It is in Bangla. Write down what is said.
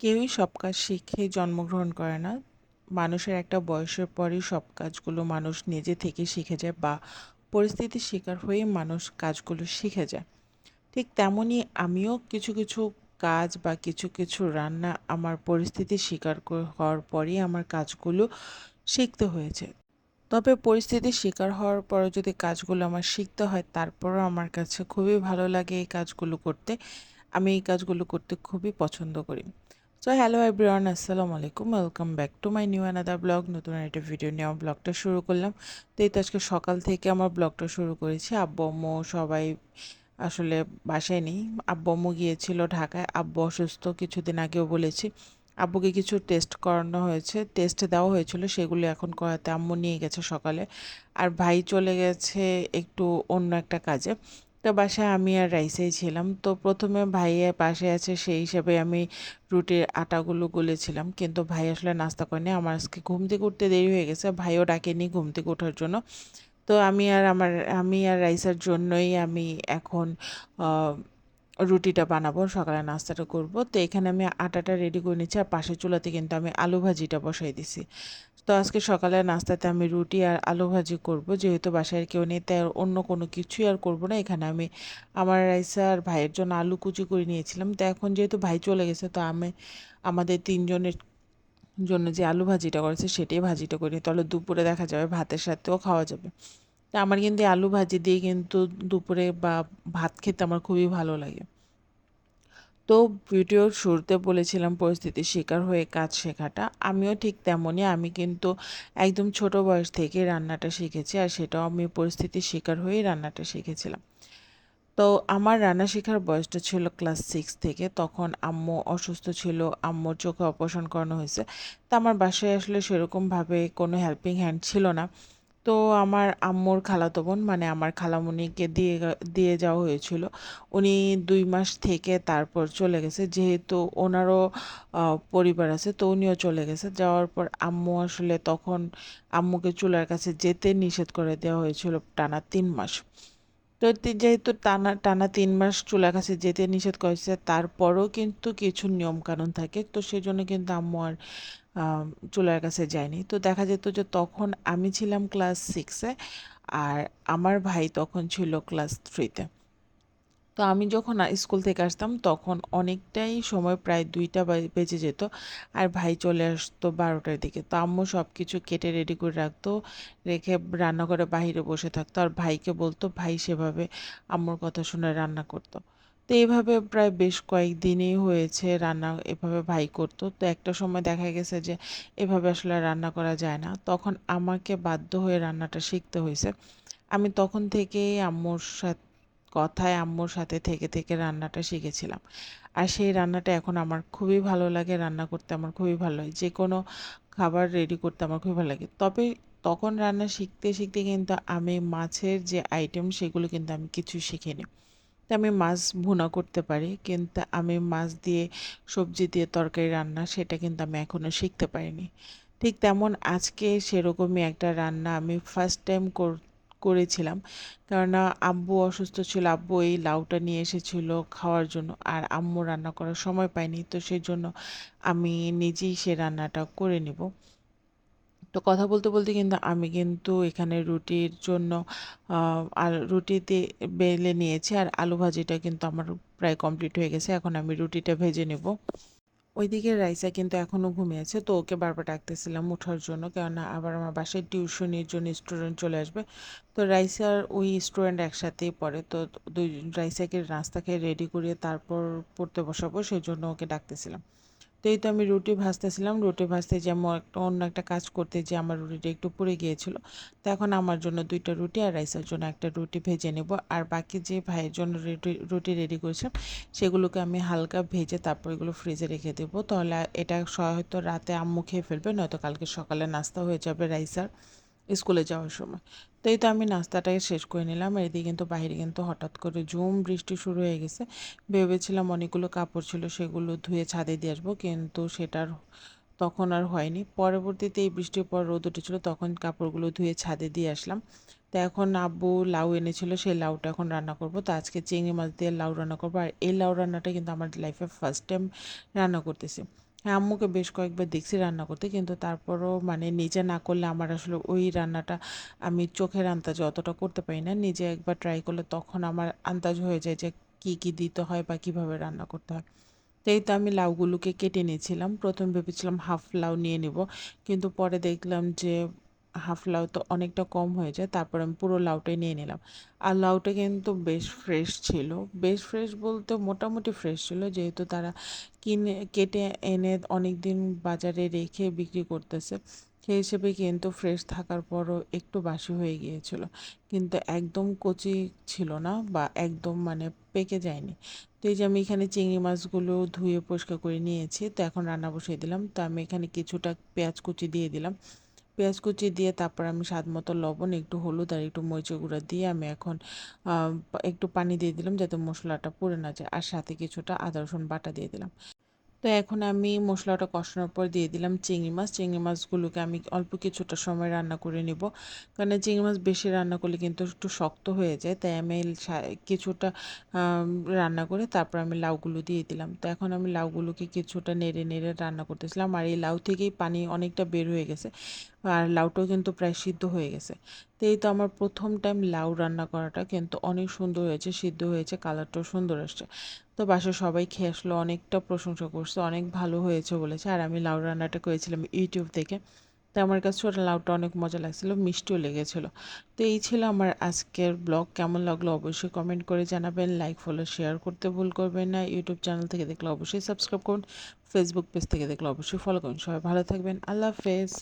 কেউই সব কাজ শিখে জন্মগ্রহণ করে না। মানুষের একটা বয়সের পরই সব কাজগুলো মানুষ নিজে থেকে শিখে যায় বা পরিস্থিতির শিকার হয়ে মানুষ কাজগুলো শিখে যায়। ঠিক তেমনই আমিও কিছু কিছু কাজ বা কিছু কিছু রান্না আমার পরিস্থিতির শিকার হওয়ার পরই আমার কাজগুলো শিখতে হয়েছে। তবে পরিস্থিতির শিকার হওয়ার পরে যদি কাজগুলো আমার শিখতে হয়, তারপরও আমার কাছে খুবই ভালো লাগে এই কাজগুলো করতে। আমি এই কাজগুলো করতে খুবই পছন্দ করি। সো হ্যালো এভরিওয়ান আসসালামু আলাইকুম welcome back to my new another blog নতুন একটা ভিডিও নিয়ে আমার ব্লগটা শুরু করলাম। তো এই তো আজকে সকাল থেকে আমার ব্লগটা শুরু করেছি। আব্বু, আম্মু সবাই আসলে বাসায় নেই। আব্বু, আম্মু গিয়েছিল ঢাকায়। আব্বু অসুস্থ, কিছুদিন আগেও বলেছি। আব্বুকে কিছু টেস্ট করানো হয়েছে। টেস্ট দেওয়া হয়েছিল, সেগুলো এখন করাতে আম্মু নিয়ে গেছে সকালে। আর ভাই চলে গেছে একটু অন্য একটা কাজে। তো বাসায় আমি আর রাইসেই ছিলাম। তো প্রথমে ভাইয়ের পাশে আছে, সেই হিসাবে আমি রুটির আটাগুলো গুলেছিলাম। কিন্তু ভাই আসলে নাস্তা করেনি। আমার আজকে ঘুম থেকে উঠতে দেরি হয়ে গেছে। ভাইও ডাকেনি ঘুম থেকে ওঠার জন্য। তো আমি আর আমার, আমি আর রাইসার জন্যই আমি এখন রুটিটা বানাবো, সকালে নাস্তাটা করব। তো এখানে আমি আটাটা রেডি করে নিচ্ছি আর পাশের চুলাতে কিন্তু আমি আলু ভাজিটা বসাই দিছি। তো আজকে সকালে নাস্তাতে আমি রুটি আর আলু ভাজি করব। যেহেতু বাসায় কেউ নেই, তাই অন্য কোনো কিছুই আর করব না। এখানে আমি আমার রাইসা আর ভাইয়ের জন্য আলু কুচি করে নিয়েছিলাম। তো এখন যেহেতু ভাই চলে গেছে, তো আমি আমাদের তিনজনের জন্য যে আলু ভাজিটা করেছে, সেটাই ভাজিটা করি তাহলে দুপুরে দেখা যাবে ভাতের সাথেও খাওয়া যাবে। তা আমার কিন্তু আলু ভাজি দিয়ে কিন্তু দুপুরে বা ভাত খেতে আমার খুবই ভালো লাগে। তো ভিডিওর শুরুতে বলেছিলাম পরিস্থিতির শিকার হয়ে কাজ শেখাটা। আমিও ঠিক তেমনই, আমি কিন্তু একদম ছোট বয়স থেকে রান্নাটা শিখেছি আর সেটাও আমি পরিস্থিতির শিকার হয়েই রান্নাটা শিখেছিলাম। তো আমার রান্না শেখার বয়সটা ছিল ক্লাস সিক্স থেকে, তখন আম্মু অসুস্থ ছিল, আম্মুর চোখে অপারেশন করানো হয়েছে। তা আমার বাসায় আসলে সেরকমভাবে কোনো হেল্পিং হ্যান্ড ছিল না। তো আমার আম্মুর খালাতো বোন মানে আমার খালামণিকে দিয়ে দিয়ে যাওয়া হয়েছিল। উনি দুই মাস থেকে তারপর চলে গেছে। যেহেতু ওনারও পরিবার আছে, তো উনিও চলে গেছে। যাওয়ার পর আম্মু আসলে তখন আম্মুকে চুলার কাছে যেতে নিষেধ করে দেওয়া হয়েছিল টানা তিন মাস। তো যেহেতু টানা টানা তিন মাস চুলার কাছে যেতে নিষেধ করেছে, তারপরও কিন্তু কিছু নিয়ম কানুন থাকে। তো সেজন্য কিন্তু আম্মু আর চুলার কাছে যায়নি। তো দেখা যেত যে তখন আমি ছিলাম ক্লাস সিক্সে আর আমার ভাই তখন ছিল ক্লাস থ্রিতে তো। আমি যখন স্কুল থেকে আসতাম তখন অনেকটাই সময় প্রায় দুইটা বেজে যেত আর ভাই চলে আসতো বারোটার দিকে। তো আম্মু সব কিছু কেটে রেডি করে রাখতো, রেখে রান্নাঘরে বাইরে বসে থাকতো আর ভাইকে বলতো, ভাই সেভাবে আম্মুর কথা শুনে রান্না করতো। তো এইভাবে প্রায় বেশ কয়েকদিনই হয়েছে রান্না এভাবে ভাই করতো। তো একটা সময় দেখা গেছে যে এভাবে আসলে রান্না করা যায় না। তখন আমাকে বাধ্য হয়ে রান্নাটা শিখতে হয়েছে। আমি তখন থেকেই আম্মুর সাথে, কথায় আম্মুর সাথে থেকে থেকে রান্নাটা শিখেছিলাম। আর সেই রান্নাটা এখন আমার খুবই ভালো লাগে, রান্না করতে আমার খুবই ভালো লাগে। যে কোনো খাবার রেডি করতে আমার খুবই ভালো লাগে। তবে তখন রান্না শিখতে শিখতে কিন্তু আমি মাছের যে আইটেম সেগুলো কিন্তু আমি কিছু শিখিনি। আমি মাছ ভুনা করতে পারি, কিন্তু আমি মাছ দিয়ে সবজি দিয়ে তরকারি রান্না সেটা কিন্তু আমি এখনও শিখতে পারিনি। ঠিক তেমন আজকে সেরকমই একটা রান্না আমি ফার্স্ট টাইম কর, করেছিলাম। কেননা আব্বু অসুস্থ ছিল, আব্বু এই লাউটা নিয়ে এসেছিল খাওয়ার জন্য, আর আম্মু রান্না করার সময় পায়নি, তো সেই জন্য আমি নিজেই সে রান্নাটা করে নিব। তো কথা বলতে বলতে কিন্তু আমি কিন্তু এখানে রুটির জন্য আর রুটিতে বেলে নিয়েছি আর আলু ভাজিটা কিন্তু আমার প্রায় কমপ্লিট হয়ে গেছে। এখন আমি রুটিটা ভেজে নেব। ওইদিকে রাইসা কিন্তু এখনও ঘুমিয়ে আছে, তো ওকে বারবার ডাকতেছিলাম ওঠার জন্য, কেননা আবার আমার বাসায় টিউশনির জন্য স্টুডেন্ট চলে আসবে। তো রাইসার ওই স্টুডেন্ট একসাথেই পড়ে, তো দুই, রাইসাকে নাস্তা খেয়ে রেডি করিয়ে তারপর পড়তে বসাবো সেই জন্য ওকে ডাকতেছিলাম। তো এই তো আমি রুটি ভাজতেছিলাম। রুটি ভাজতে যেমন একটা অন্য একটা কাজ করতে যে আমার রুটিটা একটু পুড়ে গিয়েছিল। তো এখন আমার জন্য দুইটা রুটি আর রাইসের জন্য একটা রুটি ভেজে নেব। আর বাকি যে ভাইয়ের জন্য রুটি রেডি করেছিলাম, সেগুলোকে আমি হালকা ভেজে তারপর এগুলো ফ্রিজে রেখে দেবো। তাহলে এটা হয়তো রাতে আম্মু খেয়ে ফেলবে, নয়তো কালকে সকালে নাস্তা হয়ে যাবে রাইসার স্কুলে যাওয়ার সময়। তো এই তো আমি নাস্তাটাকে শেষ করে নিলাম। এদিকে কিন্তু বাইরে কিন্তু হঠাৎ করে ঝুম বৃষ্টি শুরু হয়ে গেছে। ভেবেছিলাম অনেকগুলো কাপড় ছিল, সেগুলো ধুয়ে ছাদে দিয়ে আসব, কিন্তু সেটার তখন আর হয়নি। পরবর্তীতে এই বৃষ্টির পর রোদ উঠেছিল, তখন কাপড়গুলো ধুয়ে ছাদে দিয়ে আসলাম। তো এখন আব্বু লাউ এনেছিল, সেই লাউটা এখন রান্না করব। তো আজকে চিংড়ি মাছ দিয়ে লাউ রান্না করব। আর এই লাউ রান্নাটা কিন্তু আমার লাইফে ফার্স্ট টাইম রান্না করতেছি। হ্যাঁ আম্মুকে বেশ কয়েকবার দেখছি রান্না করতে, কিন্তু তারপরও মানে নিজে না করলে আমার আসলে ওই রান্নাটা আমি চোখের আন্দাজে অতটা করতে পারি না। নিজে একবার ট্রাই করলে তখন আমার আন্দাজ হয়ে যায় যে কী কী দিতে হয় বা কীভাবে রান্না করতে হয়। তো এই তো আমি লাউগুলোকে কেটে নিয়েছিলাম, প্রথম ভেবেছিলাম হাফ লাউ নিয়ে নেব, কিন্তু পরে দেখলাম যে হাফ লাউ তো অনেকটা কম হয়ে যায়, তারপর আমি পুরো লাউটাই নিয়ে নিলাম। আর লাউটা কিন্তু বেশ ফ্রেশ ছিল। বেশ ফ্রেশ বলতে মোটামুটি ফ্রেশ ছিল, যেহেতু তারা কিনে, কেটে এনে অনেক দিন বাজারে রেখে বিক্রি করতেছে। সেই হিসেবে কিন্তু ফ্রেশ থাকার পরও একটু বাসি হয়ে গিয়েছিল। কিন্তু একদম কচি ছিল না বা একদম মানে পেকে যায়নি। তো এই যে আমি এখানে চিংড়ি মাছগুলো ধুয়ে পরিষ্কার করে নিয়েছি, তো এখন রান্না বসিয়ে দিলাম। তো আমি এখানে কিছুটা পেঁয়াজ কুচি দিয়ে দিলাম। পেঁয়াজ কুচি দিয়ে তারপর আমি স্বাদ মতো লবণ, একটু হলুদ আর একটু মরিচ গুঁড়া দিয়ে আমি এখন একটু পানি দিয়ে দিলাম যাতে মশলাটা পুড়ে না যায়। আর সাথে কিছুটা আদা রসুন বাটা দিয়ে দিলাম। তো এখন আমি মশলাটা কষানোর পর দিয়ে দিলাম চিংড়ি মাছ। চিংড়ি মাছগুলোকে আমি অল্প কিছুটা সময় রান্না করে নিব। কারণ চিংড়ি মাছ বেশি রান্না করলে কিন্তু একটু শক্ত হয়ে যায়। তাই আমি কিছুটা রান্না করে তারপর আমি লাউগুলো দিয়ে দিলাম। তো এখন আমি লাউগুলোকে কিছুটা নেড়ে নেড়ে রান্না করতেছিলাম। আর এই লাউ থেকেই পানি অনেকটা বের হয়ে গেছে। আর লাউটাও কিন্তু প্রায় সিদ্ধ হয়ে গেছে। তো এই তো আমার প্রথম টাইম লাউ রান্না করাটা কিন্তু অনেক সুন্দর হয়েছে, সিদ্ধ হয়েছে, কালারটাও সুন্দর আসছে। তো বাসায় সবাই খেয়ে আসলো, অনেকটা প্রশংসা করছে, অনেক ভালো হয়েছে বলেছে। আর আমি লাউ রান্নাটা করেছিলাম ইউটিউব থেকে, তো আমার কাছে ওটা লাউটা অনেক মজা লাগছিল, মিষ্টিও লেগেছিলো। তো এই ছিল আমার আজকের ব্লগ, কেমন লাগল অবশ্যই কমেন্ট করে জানাবেন লাইক ফলো শেয়ার করতে ভুল করবেন না, ইউটিউব চ্যানেল থেকে দেখলে অবশ্যই সাবস্ক্রাইব করুন ফেসবুক পেজ থেকে দেখলে অবশ্যই ফলো করুন। সবাই ভালো থাকবেন, আল্লাহ হাফেজ।